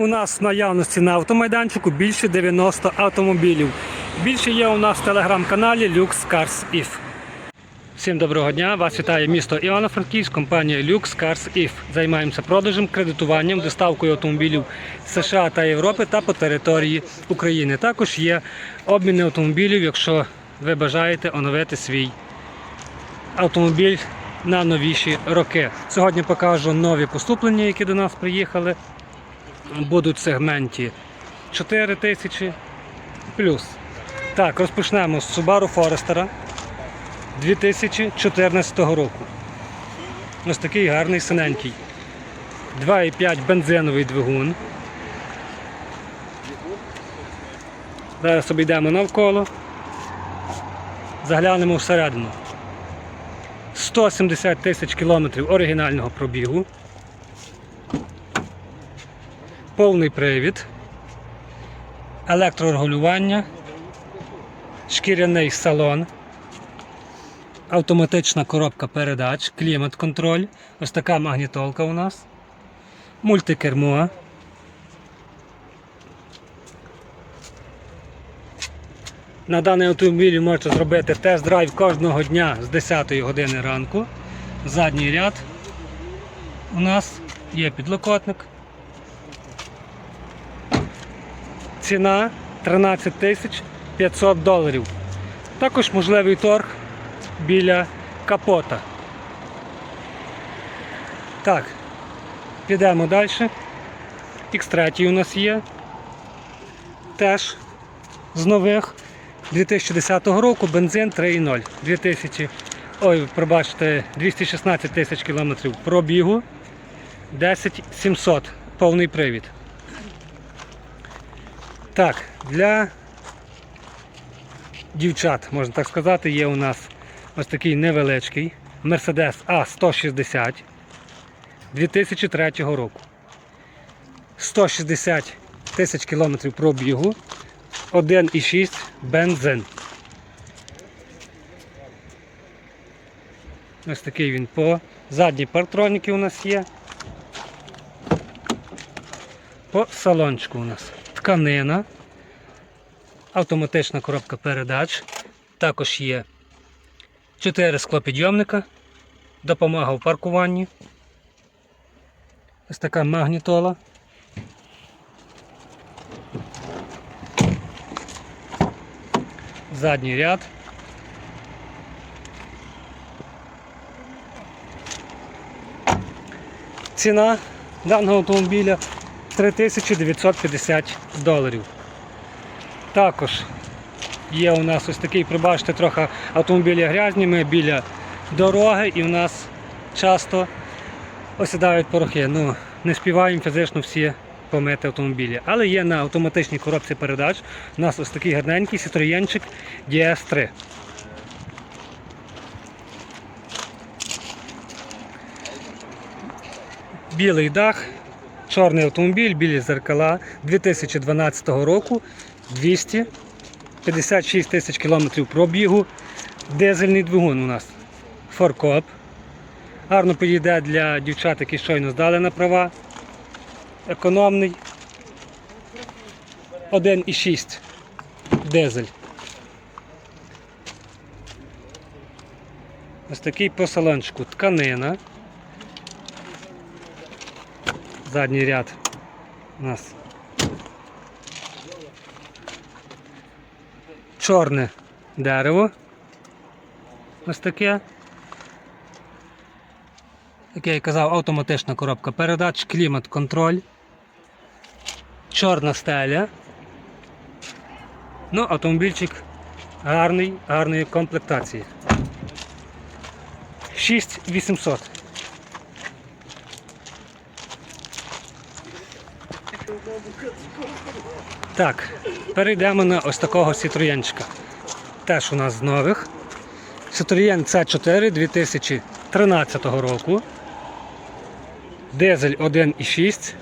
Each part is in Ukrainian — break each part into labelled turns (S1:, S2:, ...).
S1: У нас в наявності на автомайданчику більше 90 автомобілів. Більше є у нас в телеграм-каналі Lux Cars If. Всім доброго дня! Вас вітає місто Івано-Франківськ, компанія Lux Cars If. Займаємося продажем, кредитуванням, доставкою автомобілів США та Європи та по території України. Також є обміни автомобілів, якщо ви бажаєте оновити свій автомобіль на новіші роки. Сьогодні покажу нові поступлення, які до нас приїхали. Будуть в сегменті 4 тисячі плюс. Так, розпочнемо з Subaru Forester 2014 року. Ось такий гарний синенький. 2,5 бензиновий двигун. Зараз обійдемо навколо. Заглянемо всередину. 170 тисяч кілометрів оригінального пробігу. Повний привід. Електрорегулювання. Шкіряний салон. Автоматична коробка передач, клімат-контроль. Ось така магнітолка у нас. Мультикермо. На даний автомобіль ви можете зробити тест-драйв кожного дня з 10 години ранку. Задній ряд у нас є підлокотник. Ціна 13 тисяч 500 доларів. Також можливий торг біля капота. Так, підемо далі. X3 у нас є. Теж з нових 2010 року бензин 3,0. 2000, ой, пробачте, 216 тисяч кілометрів пробігу. 10 700 повний привід. Так, для дівчат, можна так сказати, є у нас ось такий невеличкий Mercedes A160 2003 року. 160 тисяч кілометрів пробігу, 1,6 бензин. Ось такий він по задні партроніки у нас є. По салончику у нас тканина, автоматична коробка передач. Також є 4 склопідйомника, допомога в паркуванні. Ось така магнітола. Задній ряд. Ціна даного автомобіля 3950 доларів. Також є у нас ось такий, пробачте, трохи автомобілі грязні, ми біля дороги і у нас часто осідають порохи. Ну, не співаємо фізично всі помити автомобілі. Але є на автоматичній коробці передач у нас ось такий гарненький Citroenчик DS3. Білий дах, чорний автомобіль, білі зеркала 2012 року 256 тисяч кілометрів пробігу. Дизельний двигун у нас. Форкоп. Гарно підійде для дівчат, які щойно здали на права. Економний. 1,6 дизель. Ось такий по салончику тканина. Задній ряд у нас чорне дерево. Ось таке. Як я і казав, автоматична коробка передач, клімат-контроль, чорна стеля. Ну, автомобільчик гарний, гарної комплектації. 6800. Так, перейдемо на ось такого Citroenчика. Теж у нас з нових. Citroen C4 2013 року. Дизель 1,6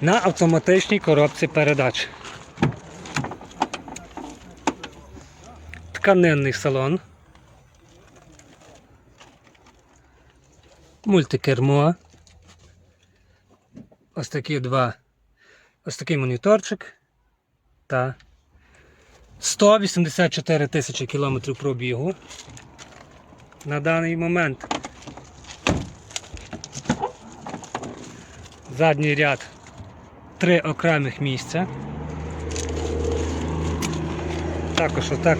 S1: на автоматичній коробці передач. Тканинний салон. Мультикермо. Ось такі два Ось такий моніторчик та 184 тисячі кілометрів пробігу на даний момент. Задній ряд три окремих місця. Також отак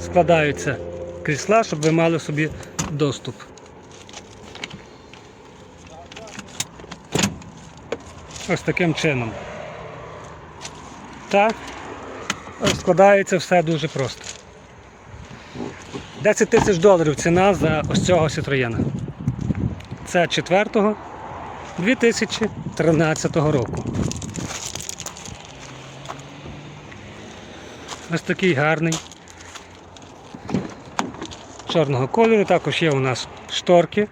S1: складаються крісла, щоб ви мали собі доступ. Ось таким чином. Та складається все дуже просто. 10 тисяч доларів ціна за ось цього Citroєна. Це 4 2013 року. Ось такий гарний чорного кольору. Також є у нас шторки.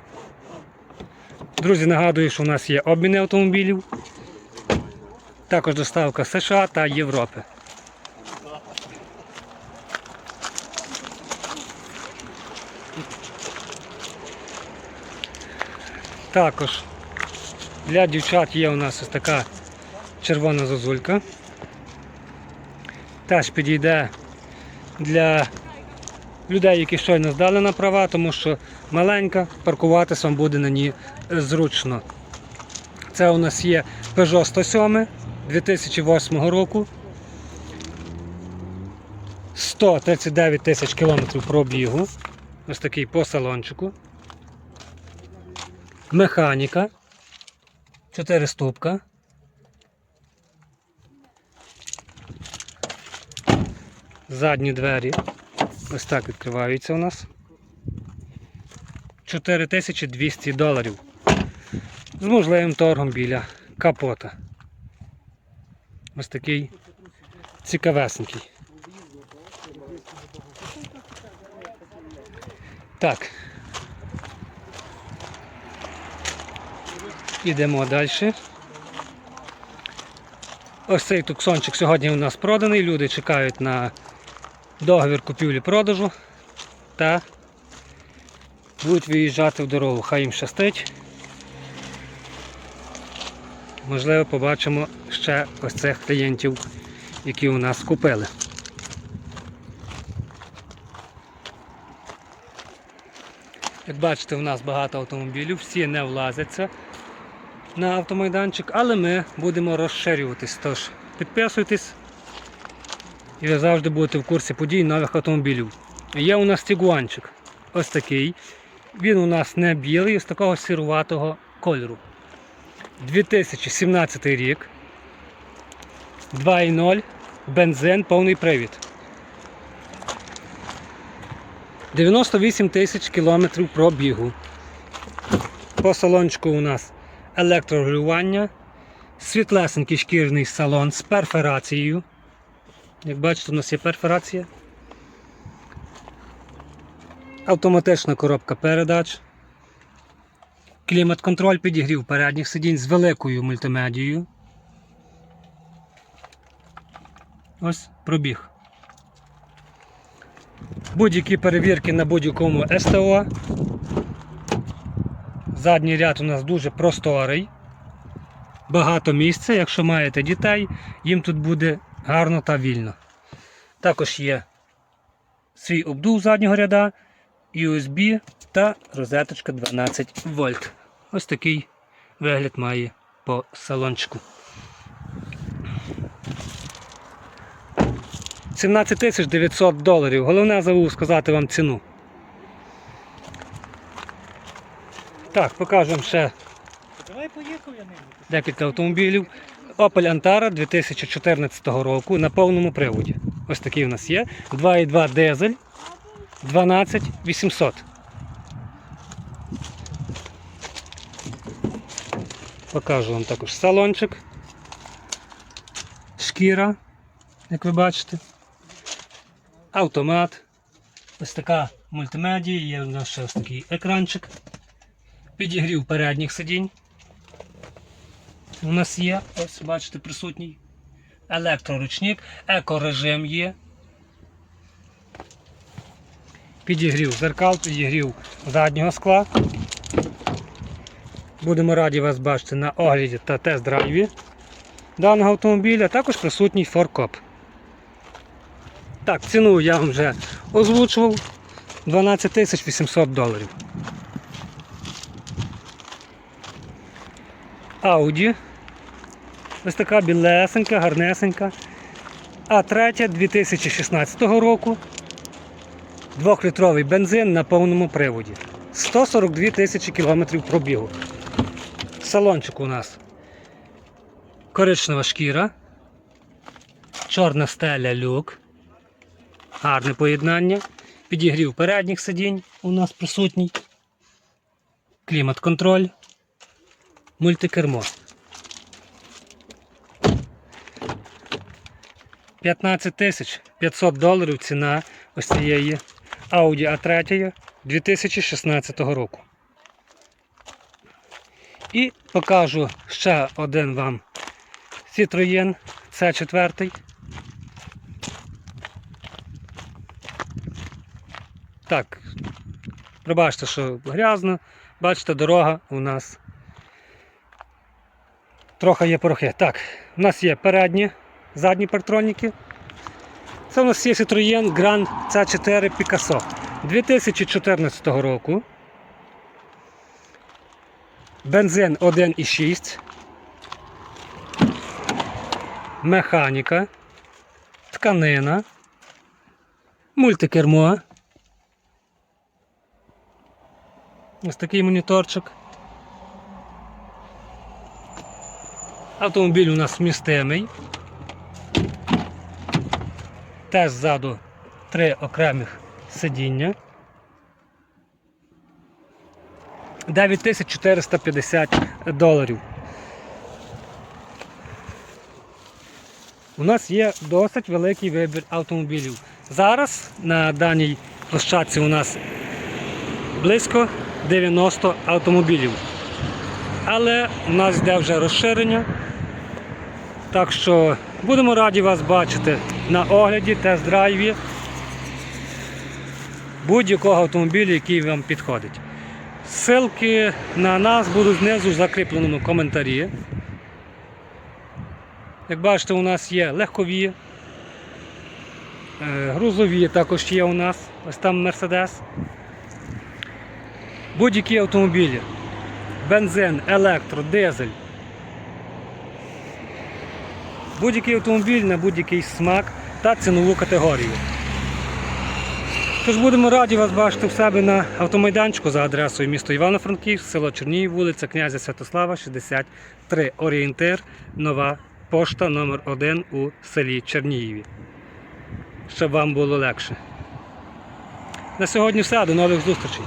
S1: Друзі, нагадую, що у нас є обміни автомобілів. Також доставка США та Європи. Також для дівчат є у нас ось така червона зозулька. Теж підійде для людей, які щойно здали на права, тому що маленька, паркуватися вам буде на ній зручно. Це у нас є Peugeot 107 2008 року. 139 тисяч кілометрів пробігу. Ось такий по салончику. Механіка. 4 ступка. Задні двері. Ось так відкриваються у нас. 4200 доларів. З можливим торгом біля капота. Ось такий цікавесенький. Так. Ідемо далі. Ось цей туксончик сьогодні у нас проданий. Люди чекають на договір купівлі-продажу та будуть виїжджати в дорогу. Хай їм щастить. Можливо, побачимо ще ось цих клієнтів, які у нас купили. Як бачите, у нас багато автомобілів, всі не влазяться на автомайданчик, але ми будемо розширюватись. Тож підписуйтесь і ви завжди будете в курсі подій нових автомобілів. Є у нас тігуанчик. Ось такий. Він у нас не білий, з такого сіруватого кольору. 2017 рік. 2.0, бензин, повний привід. 98 тисяч кілометрів пробігу. По салончику у нас електрорегулювання, світлесенький шкірний салон з перфорацією. Як бачите, у нас є перфорація. Автоматична коробка передач. Клімат-контроль підігрів передніх сидінь з великою мультимедією. Ось пробіг. Будь-які перевірки на будь-якому СТО. Задній ряд у нас дуже просторий. Багато місця. Якщо маєте дітей, їм тут буде гарно та вільно. Також є свій обдув заднього ряда, USB та розеточка 12 вольт. Ось такий вигляд має по салончику. 17 тисяч 900 доларів. Головне забув сказати вам ціну. Так, покажемо ще
S2: Давай поїхав
S1: декілька автомобілів. Opel Antara 2014 року на повному приводі. Ось такий у нас є. 2,2 дизель 12800. Покажу вам також салончик. Шкіра, як ви бачите. Автомат. Ось така мультимедія, є у нас ще ось такий екранчик. Підігрів передніх сидінь. У нас є, ось бачите, присутній електроручник, екорежим є. Підігрів зеркал, підігрів заднього скла. Будемо раді вас бачити на огляді та тест-драйві даного автомобіля, також присутній форкоп. Так, ціну я вам вже озвучував 12 тисяч 800 доларів. Audi. Ось така білесенька, гарнесенька. А третя 2016 року. Двохлітровий бензин на повному приводі. 142 тисячі кілометрів пробігу. Салончик у нас коричнева шкіра, чорна стеля люк. Гарне поєднання. Підігрів передніх сидінь у нас присутній. Клімат-контроль. Мультикермо. 15 тисяч 500 доларів ціна ось цієї Audi A3 2016 року. І покажу ще один вам Citroën C4. Так, пробачте, що грязно. Бачите, дорога у нас трохи є порохи. Так, у нас є передні, задні партроніки. Це у нас є Citroën Grand C4 Picasso 2014 року. Бензин 1,6. Механіка. Тканина. Мультикермо. Ось такий моніторчик. Автомобіль у нас вмістимий. Теж ззаду три окремих сидіння. 9450 доларів. У нас є досить великий вибір автомобілів. Зараз на даній площадці у нас близько 90 автомобілів. Але у нас йде вже розширення. Так що будемо раді вас бачити на огляді, тест-драйві будь-якого автомобіля, який вам підходить. Ссылки на нас будуть знизу в закріпленому коментарі. Як бачите, у нас є легкові, е, грузові також є у нас, ось там Мерседес. Будь-які автомобілі. Бензин, електро, дизель. Будь-який автомобіль на будь-який смак та цінову категорію. Тож будемо раді вас бачити в себе на автомайданчику за адресою місто Івано-Франківськ, село Чернігів, вулиця князя Святослава, 63, орієнтир, нова пошта номер 1 у селі Чернігіві. Щоб вам було легше. На сьогодні все, до нових зустрічей.